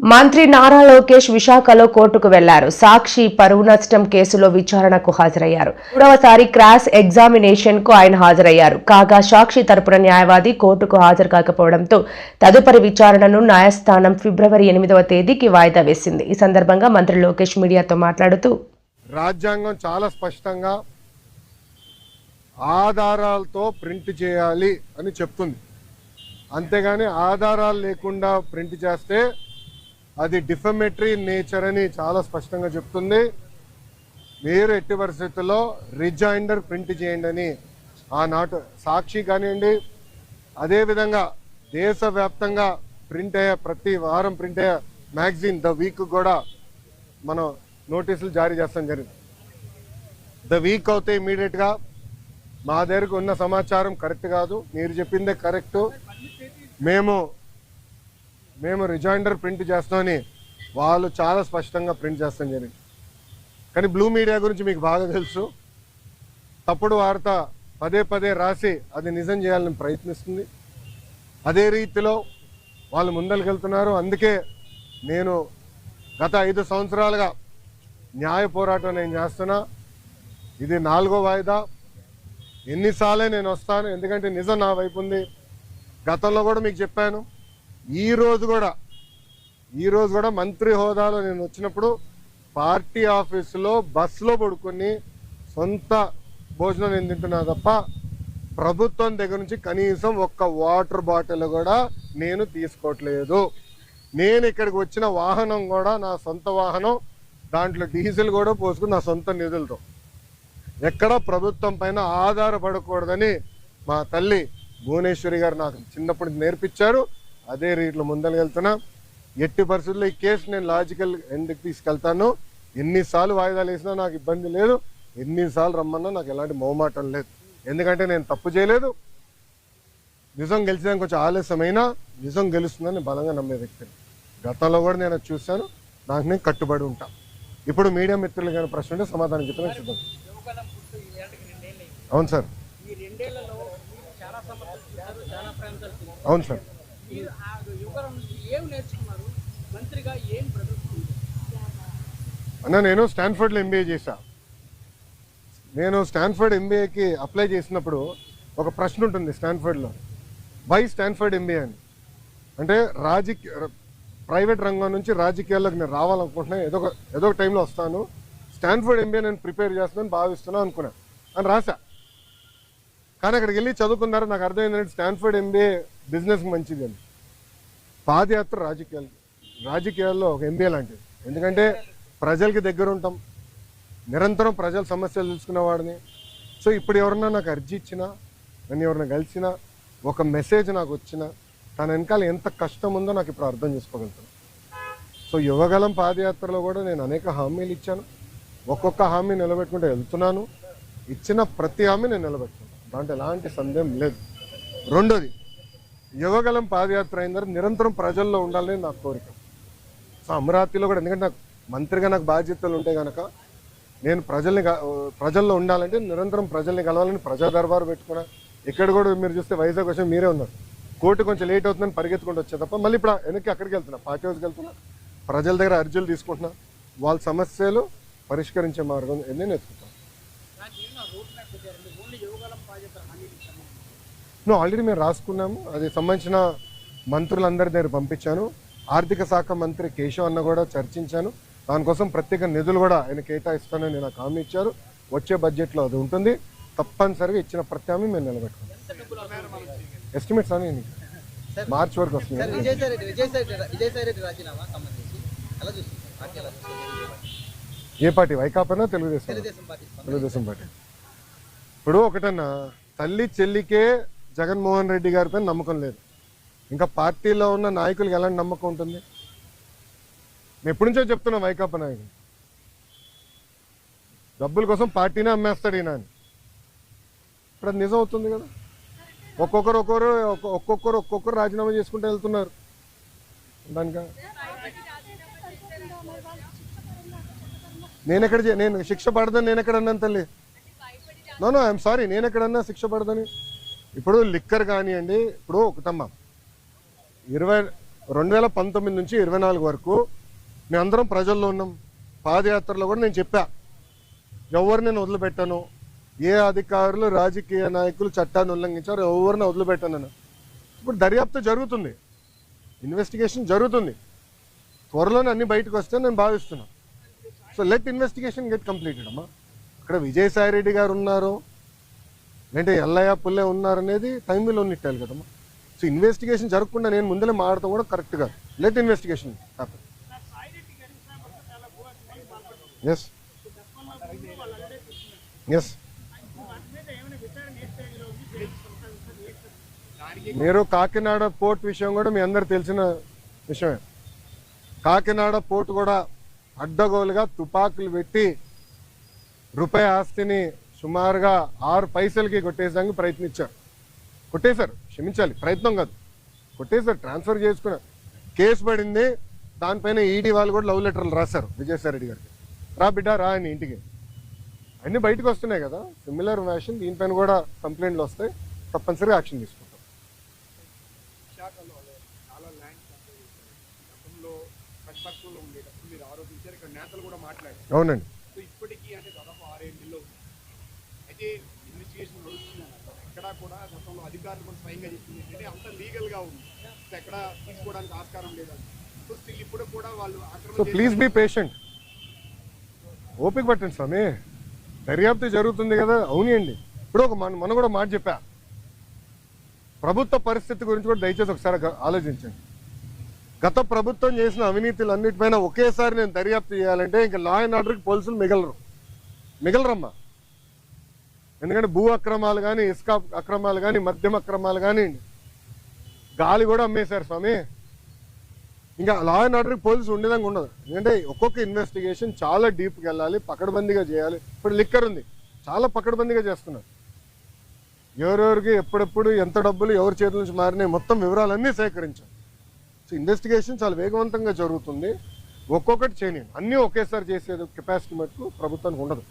మంత్రి నారా లోకేష్ విశాఖలో కోర్టుకు వెళ్ళారు. సాక్షి పరువు నష్టం కేసులో విచారణకు హాజరయ్యారు. మూడవసారి క్రాస్ ఎగ్జామినేషన్కు ఆయన హాజరయ్యారు. కాగా సాక్షి తరపున న్యాయవాది కోర్టుకు హాజరు కాకపోవడంతో తదుపరి విచారణను న్యాయస్థానం ఫిబ్రవరి ఎనిమిదవ తేదీకి వాయిదా వేసింది. ఈ సందర్భంగా మంత్రి లోకేష్ మీడియాతో మాట్లాడుతూ రాజ్యాంగం చాలా స్పష్టంగా ఆధారాలతో ప్రింట్ చేయాలి అని చెప్తుంది. అంతేగాని ఆధారాలు లేకుండా ప్రింట్ చేస్తే అది డిఫమెటరీ నేచర్ అని చాలా స్పష్టంగా చెప్తుంది. మీరు ఎట్టి పరిస్థితుల్లో రిజైండర్ ప్రింట్ చేయండి అని ఆనాటు సాక్షి కానివ్వండి. అదేవిధంగా దేశవ్యాప్తంగా ప్రింట్ అయ్యే ప్రతి వారం ప్రింట్ అయ్యే మ్యాగజైన్ ద వీక్ కూడా మనం నోటీసులు జారీ చేస్తాం జరిగింది. ద వీక్ అవుతే ఇమీడియట్గా మా దగ్గరకు ఉన్న సమాచారం కరెక్ట్ కాదు. మీరు చెప్పిందే కరెక్ట్. మేము మేము రిజైండర్ ప్రింట్ చేస్తామని వాళ్ళు చాలా స్పష్టంగా ప్రింట్ చేస్తాం జరిగింది కానీ బ్లూ మీడియా గురించి మీకు బాగా తెలుసు. తప్పుడు వార్త పదే పదే రాసి అది నిజం చేయాలని ప్రయత్నిస్తుంది. అదే రీతిలో వాళ్ళు ముందరికెళ్తున్నారు అందుకే నేను గత ఐదు సంవత్సరాలుగా న్యాయ పోరాటం నేను చేస్తున్నా. ఇది నాలుగో వాయిదా. ఎన్నిసార్లే నేను వస్తాను. ఎందుకంటే నిజం నా వైపు ఉంది. గతంలో కూడా మీకు చెప్పాను. ఈరోజు కూడా ఈరోజు కూడా మంత్రి హోదాలో నేను వచ్చినప్పుడు పార్టీ ఆఫీసులో బస్సులో పడుకొని సొంత భోజనం నేను తింటున్నా తప్ప ప్రభుత్వం దగ్గర నుంచి కనీసం ఒక్క వాటర్ బాటిల్ కూడా నేను తీసుకోవట్లేదు. నేను ఇక్కడికి వచ్చిన వాహనం కూడా నా సొంత వాహనం దాంట్లో డీజిల్ కూడా పోసుకుని నా సొంత నిధులతో. ఎక్కడ ప్రభుత్వం పైన ఆధారపడకూడదని మా తల్లి భువనేశ్వరి గారు నాకు చిన్నప్పుడు నేర్పించారు. అదే రీతిలో ముందరకెళ్తున్నా. ఎట్టి పరిస్థితుల్లో ఈ కేసు నేను లాజికల్ ఎందుకు తీసుకెళ్తాను? ఎన్నిసార్లు వాయిదాలు వేసినా నాకు ఇబ్బంది లేదు. ఎన్నిసార్లు రమ్మన్నా నాకు ఎలాంటి మొహమాటం లేదు. ఎందుకంటే నేను తప్పు చేయలేదు. నిజం గెలిచడానికి కొంచెం ఆలస్యమైనా నిజం గెలుస్తుందని బలంగా నమ్మే వ్యక్తిని. గతంలో కూడా నేను చూశాను. దానికి నేను కట్టుబడి ఉంటా. ఇప్పుడు మీడియా మిత్రులు కానీ ప్రశ్న ఉంటే సమాధానం రెండేళ్ళు అయింది. అవును సార్. అవును సార్. మీరు ఆ నుంచి ఏం నేర్చుకున్నారు? మంత్రిగా ఏం ప్రదర్శించారు అన్న నేను స్టాన్ఫర్డ్లో ఎంబీఏ చేశా. నేను స్టాన్ఫర్డ్ ఎంబీఏకి అప్లై చేసినప్పుడు ఒక ప్రశ్న ఉంటుంది స్టాన్ఫర్డ్లో. బై స్టాన్ఫర్డ్ ఎంబీఏ అని? అంటే రాజకీయ ప్రైవేట్ రంగం నుంచి రాజకీయాల్లోకి నేను రావాలనుకుంటున్నాను ఏదో ఏదో ఒక టైంలో వస్తాను. స్టాన్ఫర్డ్ ఎంబీఏ నేను ప్రిపేర్ చేస్తున్నాను భావిస్తున్నాను అనుకున్నాను అని రాశా. కానీ అక్కడికి వెళ్ళి చదువుకున్నారు నాకు అర్థమైందంటే స్టాన్ఫర్డ్ ఎంబీఏ బిజినెస్కి మంచిది అని. పాదయాత్ర రాజకీయాలు రాజకీయాల్లో ఒక ఎంబీఏ లాంటిది. ఎందుకంటే ప్రజలకి దగ్గర ఉంటాం. నిరంతరం ప్రజల సమస్యలు తెలుసుకునేవాడిని సో ఇప్పుడు ఎవరన్నా నాకు అర్జీ ఇచ్చినా నన్ను ఎవరైనా కలిసినా ఒక మెసేజ్ నాకు వచ్చినా తన వెనకాల ఎంత కష్టం ఉందో నాకు ఇప్పుడు అర్థం చేసుకోగలుగుతాను. సో యువగలం పాదయాత్రలో కూడా నేను అనేక హామీలు ఇచ్చాను. ఒక్కొక్క హామీ నిలబెట్టుకుంటూ వెళ్తున్నాను. ఇచ్చిన ప్రతి హామీ నేను నిలబెట్టుకున్నాను దాంట్లో ఎలాంటి సందేహం లేదు. రెండోది యువగలం పాదయాత్ర అయిన నిరంతరం ప్రజల్లో ఉండాలని నా కోరిక. సో అమరావతిలో కూడా ఎందుకంటే నాకు మంత్రిగా నాకు బాధ్యతలు ఉంటే కనుక నేను ప్రజల్ని ప్రజల్లో ఉండాలంటే నిరంతరం ప్రజల్ని కలవాలని ప్రజా దర్బారు పెట్టుకున్నా. ఇక్కడ కూడా మీరు చూస్తే వైజాగ్ వచ్చి మీరే ఉన్నారు. కోర్టు కొంచెం లేట్ అవుతుందని పరిగెత్తుకుంటూ వచ్చే తప్ప మళ్ళీ ఇప్పుడు వెనక్కి అక్కడికి వెళ్తున్నా పార్టీ హౌస్కి వెళ్తున్నా. ప్రజల దగ్గర అర్జీలు తీసుకుంటున్నా. వాళ్ళ సమస్యలు పరిష్కరించే మార్గం నేను ఎత్తుకుంటాను నువ్వు ఆల్రెడీ మేము రాసుకున్నాము. అది సంబంధించిన మంత్రులందరి దగ్గర పంపించాను. ఆర్థిక శాఖ మంత్రి కేశవ్ అన్న కూడా చర్చించాను. దానికోసం ప్రత్యేక నిధులు కూడా ఆయన కేటాయిస్తానని నాకు హామీ ఇచ్చారు. వచ్చే బడ్జెట్లో అది ఉంటుంది. తప్పనిసరిగా ఇచ్చిన ప్రతి హామీ మేము నిలబెట్టుకుంటాం. అవసరం ఎస్టిమేట్స్ అని మార్చ్ వరకు వస్తుంది. ఏ పార్టీ? వైకాపానా తెలుగుదేశం. తెలుగుదేశం పార్టీ. ఇప్పుడు ఒకటన్నా తల్లి చెల్లికే జగన్మోహన్ రెడ్డి గారిపై నమ్మకం లేదు. ఇంకా పార్టీలో ఉన్న నాయకులకు ఎలాంటి నమ్మకం ఉంటుంది? నేను ఎప్పటి నుంచో చెప్తున్నా వైకాపా నాయకులు. డబ్బుల కోసం పార్టీనే అమ్మేస్తాడు ఈయన అని ఇప్పుడు అది నిజం అవుతుంది కదా? ఒక్కొక్కరు ఒక్కొక్కరు ఒక్కొక్కరు ఒక్కొక్కరు రాజీనామా చేసుకుంటూ వెళ్తున్నారు. దానిక? నేను ఎక్కడ నేను శిక్ష పడదని నేను ఎక్కడ అన్నాను తల్లి? నో నో ఐఎమ్ సారీ నేను ఎక్కడన్నా శిక్ష పడదని? ఇప్పుడు లిక్కర్ కానివ్వండి ఇప్పుడు ఒకటమ్మా ఇరవై రెండు వేల పంతొమ్మిది నుంచి ఇరవై నాలుగు వరకు మేమందరం అందరం ప్రజల్లో ఉన్నాం. పాదయాత్రలో కూడా నేను చెప్పా. ఎవరు నేను వదిలిపెట్టాను? ఏ అధికారులు రాజకీయ నాయకులు చట్టాన్ని ఉల్లంఘించారు ఎవరిని వదిలిపెట్టాను ఇప్పుడు దర్యాప్తు జరుగుతుంది. ఇన్వెస్టిగేషన్ జరుగుతుంది. త్వరలోనే అన్ని బయటకు వస్తే నేను భావిస్తున్నాను so let investigation get completed అమ్మా. ఇక్కడ విజయసాయి రెడ్డి గారు ఉన్నారు లేదంటే ఎల్లయ్య పుల్లె ఉన్నారు అనేది టైంలో ఉన్నట్టాలి కదమ్మా. సో ఇన్వెస్టిగేషన్ జరగకుండా నేను ముందలే మాడటం కూడా కరెక్ట్ కాదు let investigation happy yes yes మీరు కాకినాడ పోర్ట్ విషయం కూడా మీ అందరు తెలిసిన విషయమే. కాకినాడ పోర్ట్ కూడా అడ్డగోలుగా తుపాకులు పెట్టి రూపాయి ఆస్తిని సుమారుగా ఆరు పైసలకి కొట్టేసానికి ప్రయత్నించారు. కొట్టేశారు. క్షమించాలి. ప్రయత్నం కాదు. కొట్టేశారు. ట్రాన్స్ఫర్ చేసుకున్నారు. కేసు పడింది. దానిపైన ఈడీ వాళ్ళు కూడా లవ్ లెటర్లు రాశారు విజయసాయి రెడ్డి గారికి. రా బిడ్డ రా అని ఇంటికి. అన్నీ బయటకు వస్తున్నాయి కదా. సిమిలర్ వ్యాషన్ దీనిపైన కూడా కంప్లైంట్లు వస్తాయి. తప్పనిసరిగా యాక్షన్ తీసుకుంటాం. అవునండి. సో ఇప్పటికీ అంటే దాదాపు ఆరేళ్ళలో. అయితే ఇన్వెస్టిగేషన్ నడుస్తుంది అన్నారు ఎక్కడా కూడా గతంలో అధికారులు కూడా స్వయంగా చెప్పింది ఏంటంటే అంత లీగల్గా ఉంది. సో ఎక్కడ తీసుకోవడానికి ఆస్కారం లేదని సో స్టిల్ ఇప్పుడు కూడా వాళ్ళు సో ప్లీజ్ బీ పేషెంట్. ఓపిక పట్టండి స్వామి. దర్యాప్తు జరుగుతుంది కదా అవునండి. ఇప్పుడు ఒక మన మనం కూడా మాట చెప్పా. ప్రభుత్వ పరిస్థితి గురించి కూడా దయచేసి ఒకసారి ఆలోచించండి. గత ప్రభుత్వం చేసిన అవినీతులన్నిటిపైన ఒకేసారి నేను దర్యాప్తు చేయాలంటే ఇంకా లా అండ్ ఆర్డర్కి పోలీసులు మిగలరు. మిగలరమ్మా. ఎందుకంటే భూ అక్రమాలు కానీ ఇసుక అక్రమాలు కానీ మద్యం అక్రమాలు కానీ గాలి కూడా అమ్మేశారు స్వామి. ఇంకా లా అండ్ ఆర్డర్కి పోలీసు ఉండేదానికి ఉండదు. ఎందుకంటే ఒక్కొక్క ఇన్వెస్టిగేషన్ చాలా డీప్కి వెళ్ళాలి పకడ్బందీగా చేయాలి. ఇప్పుడు లిక్కర్ ఉంది. చాలా పకడ్బందీగా చేస్తున్నారు. ఎవరెవరికి ఎప్పుడెప్పుడు ఎంత డబ్బులు ఎవరి చేతుల నుంచి మారినాయి మొత్తం వివరాలన్నీ సేకరించాం సో ఇన్వెస్టిగేషన్ చాలా వేగవంతంగా జరుగుతుంది. ఒక్కొక్కటి చేయలేను అన్నీ ఒకేసారి చేసే కెపాసిటీ మటుకు ప్రభుత్వానికి ఉండదు.